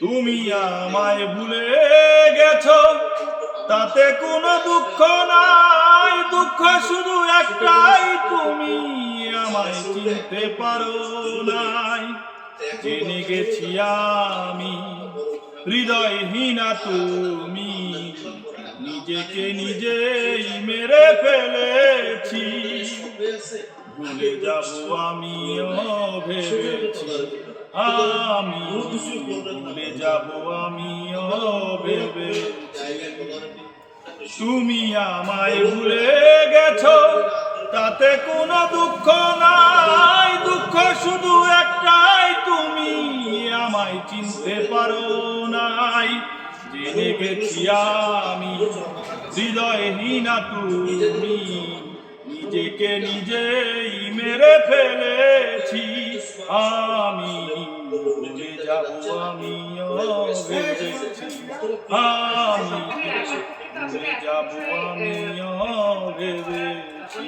তুমি আমায় ভুলে গেছো তাতে কোনো দুঃখ নাই। দুঃখ শুধু একটাই তুমি আমায় চিনতে পারো নাই। জেনে গেছি আমি হৃদয়হীনা তুমি। নিজেকে নিজেই মেরে ফেলেছি ভুলে যাব আমি ভুলে যাব ভেবেছি তুমি আমায় ভুলে গেছো, তাতে কোনো দুঃখ নাই। দুঃখ শুধু একটাই, তুমি আমায় চিনতে পারো নাই। জেনে গেছি আমি, হৃদয়হীনা তুমি। নিজেকে নিজেই মেরে ফেলেছি। আমি ভুলে যাব আমিও আমি ভুলে যাব আমিও ভেবেছি